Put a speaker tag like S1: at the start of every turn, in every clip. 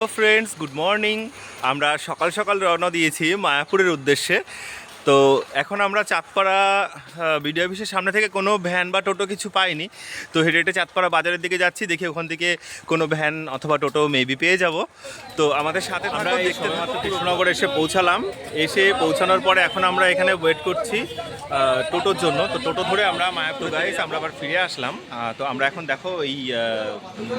S1: Friends good morning আমরা সকাল সকাল রওনা দিয়েছি মায়াপুরের উদ্দেশ্যে। তো এখন আমরা চাঁদপাড়া বিডিও অফিসের সামনে থেকে কোনো ভ্যান বা টোটো কিছু পাইনি। তো হেঁটে হেঁটে চাঁদপাড়া বাজারের দিকে যাচ্ছি দেখি ওখান থেকে কোনো ভ্যান অথবা টোটো মেবি পেয়ে যাব। তো আমাদের সাথে আমরা সবেমাত্র কৃষ্ণনগর এসে পৌঁছালাম। এসে পৌঁছানোর পরে এখন আমরা এখানে ওয়েট করছি টোটোর জন্য। তো টোটো ধরে আমরা মায়াপুর গাইস আমরা আবার ফিরে আসলাম। তো আমরা এখন দেখো এই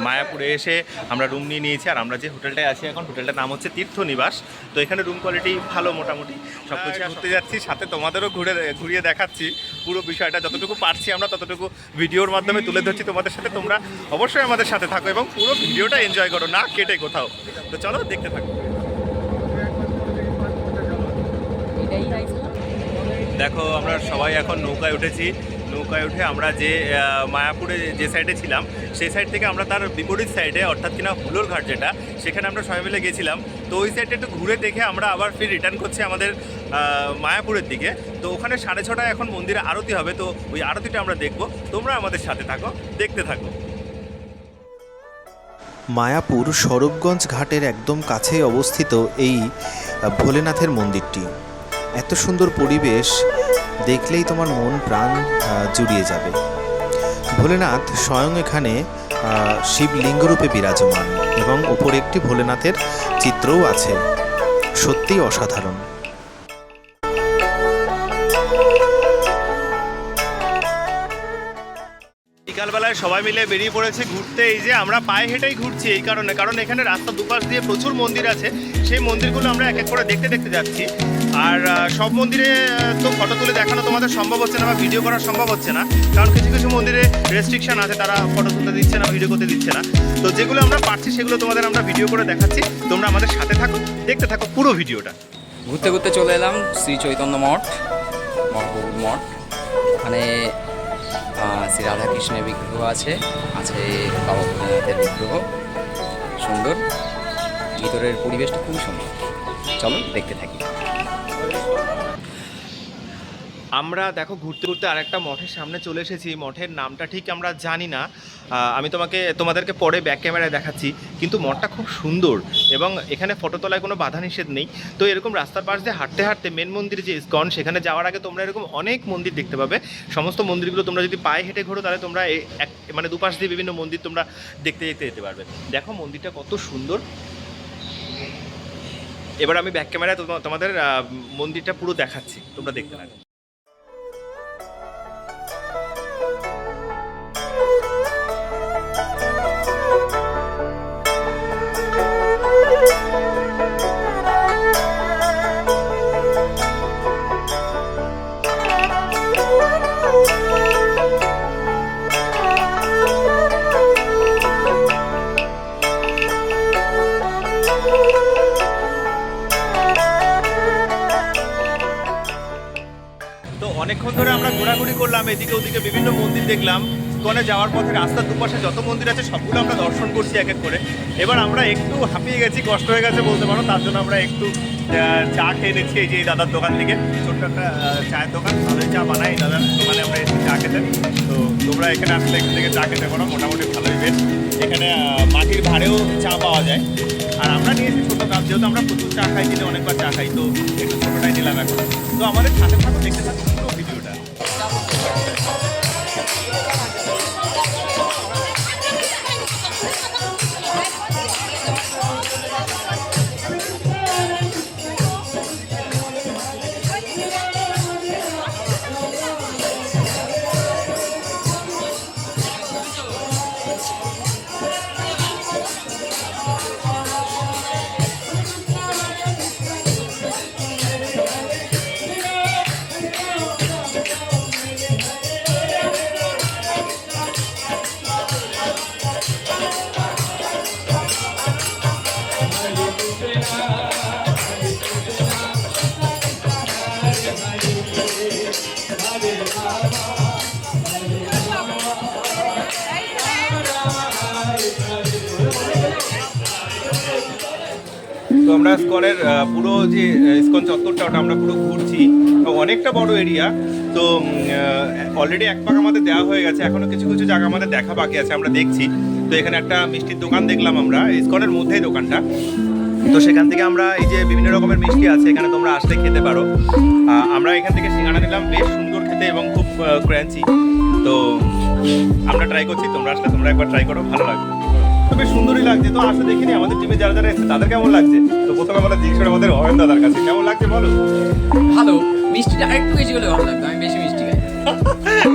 S1: মায়াপুরে এসে আমরা রুম নিয়ে নিয়েছি আর আমরা যে হোটেলটায় আছি এখন হোটেলটার নাম হচ্ছে তীর্থ নিবাস তো এখানে রুম কোয়ালিটি ভালো মোটামুটি। সব কিছু ঘুরতে যাচ্ছি সাথে তোমাদেরও ঘুরে ঘুরিয়ে দেখাচ্ছি। পুরো বিষয়টা যতটুকু পারছি আমরা, ততটুকু ভিডিওর মাধ্যমে তুলে ধরছি তোমাদের সাথে। তোমরা অবশ্যই আমাদের সাথে থাকো এবং পুরো ভিডিওটা এনজয় করো, না কেটে কোথাও। তো চলো, দেখতে থাকো। দেখো, আমরা সবাই এখন নৌকায় উঠেছি। নৌকায় উঠে আমরা যে মায়াপুরে যে সাইডে ছিলাম, সেই সাইড থেকে আমরা তার বিপরীত সাইডে অর্থাৎ কিনা হুলোর ঘাট যেটা, সেখানে আমরা সবাই মিলে গেছিলাম। তো ওই সাইডটা একটু ঘুরে দেখে আমরা আবার ফির রিটার্ন করছি আমাদের মায়াপুরের দিকে। তো ওখানে সাড়ে ছটায় এখন মন্দিরে আরতি হবে, তো ওই আরতিটা আমরা দেখব। তোমরা আমাদের সাথে থাকো, দেখতে থাকো।
S2: মায়াপুর স্বরূপগঞ্জ ঘাটের একদম কাছেই অবস্থিত এই ভোলেনাথের মন্দিরটি। এত সুন্দর পরিবেশ দেখলেই তোমার মন প্রাণ জুড়িয়ে যাবে। ভোলেনাথ স্বয়ং এখানে শিবলিঙ্গরূপে বিরাজমান এবং ওপরে একটি ভোলেনাথের চিত্রও আছে। সত্যিই অসাধারণ।
S1: বিকালবেলায় সবাই মিলে বেরিয়ে পড়েছে ঘুরতে। এই যে আমরা পায়ে হেঁটেই ঘুরছি এই কারণে, কারণ এখানে রাস্তা দুপাশ দিয়ে প্রচুর মন্দির আছে। সেই মন্দিরগুলো আমরা এক এক করে দেখতে দেখতে যাচ্ছি। আর সব মন্দিরে তো ফটো তুলে দেখানো তোমাদের সম্ভব হচ্ছে না বা ভিডিও করা সম্ভব হচ্ছে না। কারণ কিছু কিছু মন্দিরে রেস্ট্রিকশন আছে, তারা ফটো তুলতে দিচ্ছে না ভিডিও করতে দিচ্ছে না। তো যেগুলো আমরা পারছি, সেগুলো তোমাদের আমরা ভিডিও করে দেখাচ্ছি। তোমরা আমাদের সাথে থাকো, দেখতে থাকো পুরো ভিডিওটা
S3: ঘুরতে ঘুরতে চলে এলাম শ্রী চৈতন্য মঠ মঠ। মানে শ্রী রাধাকৃষ্ণের বিগ্রহ আছে আছে বাবা বিগ্রহ। সুন্দর। ভিতরের পরিবেশটা খুবই সুন্দর। চলো দেখতে থাকি।
S1: আমরা দেখো ঘুরতে ঘুরতে আরেকটা মঠের সামনে চলে এসেছি। মঠের নামটা ঠিক আমরা জানি না। আমি তোমাকে, তোমাদেরকে পরে ব্যাক ক্যামেরায় দেখাচ্ছি। কিন্তু মঠটা খুব সুন্দর এবং এখানে ফটো তোলায় কোনো বাধা নিষেধ নেই। তো এরকম রাস্তার পাশ দিয়ে হাঁটতে হাঁটতে মেন মন্দির যে ইস্কন, সেখানে যাওয়ার আগে তোমরা এরকম অনেক মন্দির দেখতে পাবে। সমস্ত মন্দিরগুলো তোমরা যদি পায়ে হেঁটে ঘোরো, তাহলে তোমরা এক মানে দুপাশ দিয়ে বিভিন্ন মন্দির তোমরা দেখতে দেখতে যেতে পারবে। দেখো মন্দিরটা কত সুন্দর। এবার আমি ব্যাক ক্যামেরায় তোমা- তোমাদের মন্দিরটা পুরো দেখাচ্ছি। তোমরা দেখতে থাকো। অনেকক্ষণ ধরে আমরা ঘোরাঘুরি করলাম, এদিকে ওদিকে বিভিন্ন মন্দির দেখলাম। ইস্কনে যাওয়ার পথে রাস্তার দুপাশে যত মন্দির আছে, সবগুলো আমরা দর্শন করছি এক এক করে। এবার আমরা একটু হাঁপিয়ে গেছি, কষ্ট হয়ে গেছে বলতে পারো। তার জন্য আমরা একটু চা খেয়ে নিচ্ছি এই যে দাদার দোকান থেকে। ছোট্ট একটা চায়ের দোকান ভালোই চা বানাই, দাদার দোকানে আমরা এসে চা খেতে। তো তোমরা এখানে আসলে এখান থেকে চা খেতে পারো, মোটামুটি ভালোই বেশ। এখানে মাটির ভাড়েও চা পাওয়া যায়। আর আমরা নিয়েছি ছোটো কাপ, যেহেতু আমরা প্রচুর চা খাই দিলে অনেকবার চা খাই, তো একটু ছোটোটাই নিলাম এখন তো আমাদের সাথে থাকো দেখতে থাকুন পুরো ভিডিওটা। তো আমরা স্কনের পুরো যে স্কন চত্বরটা, ওটা আমরা পুরো ঘুরছি। অনেকটা বড় এরিয়া তো অলরেডি এক পাক আমাদের দেওয়া হয়ে গেছে। এখনও কিছু কিছু জায়গা আমাদের দেখা বাকি আছে, আমরা দেখছি। তো এখানে একটা মিষ্টির দোকান দেখলাম আমরা ইসকনের মধ্যেই দোকানটা। তো সেখান থেকে আমরা এই যে বিভিন্ন রকমের মিষ্টি আছে, এখানে তোমরা আসলে খেতে পারো। আমরা এখান থেকে সিঙ্গাড়া নিলাম, বেশ সুন্দর খেতে এবং খুব ক্র্যাঞ্চি তো আমরা ট্রাই করছি, তোমরা আসলে তোমরা একবার ট্রাই করো, ভালো লাগবে। তো বেশ সুন্দরই লাগছে। তো আসলে দেখিনি আমাদের টিমে যারা যারা এসেছে তাদের কেমন লাগছে? তো প্রথমে আমরা জিজ্ঞেস করি আমাদের অয়ন দাদার কাছে কেমন লাগছে বলো?
S3: ভালো। মিষ্টিটা আরেকটু বেশি হলে ভালো লাগতো আমি বেশি মিষ্টি খাই।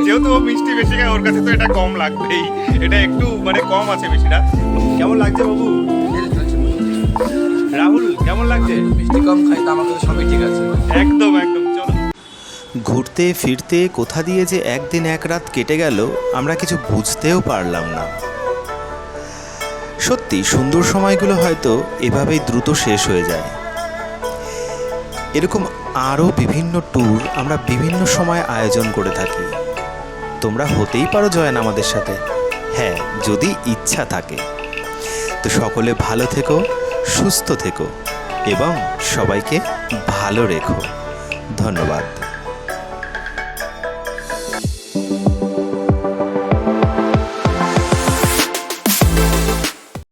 S1: যেহেতু ও মিষ্টি বেশি খায় ওর কাছে তো এটা কম লাগবেই। এটা একটু মানে কম আছে বেশিটা। কেমন লাগছে বাবু? রাহুল কেমন লাগছে?
S3: মিষ্টি কম খাই তো আমার কাছে সবই ঠিক আছে।
S1: একদম একদম চলো।
S2: ঘুরতে ফিরতে কোথা দিয়ে যে একদিন এক রাত কেটে গেল আমরা কিছু বুঝতেও পারলাম না। সত্যি সুন্দর সময়গুলো হয়তো এভাবেই দ্রুত শেষ হয়ে যায়। এরকম আরও বিভিন্ন ট্যুর আমরা বিভিন্ন সময় আয়োজন করে থাকি। তোমরা হতেই পারো জয়েন আমাদের সাথে। হ্যাঁ যদি ইচ্ছা থাকে। তো সকলে ভালো থেকো, সুস্থ থেকো, এবং সবাইকে ভালো রেখো। ধন্যবাদ।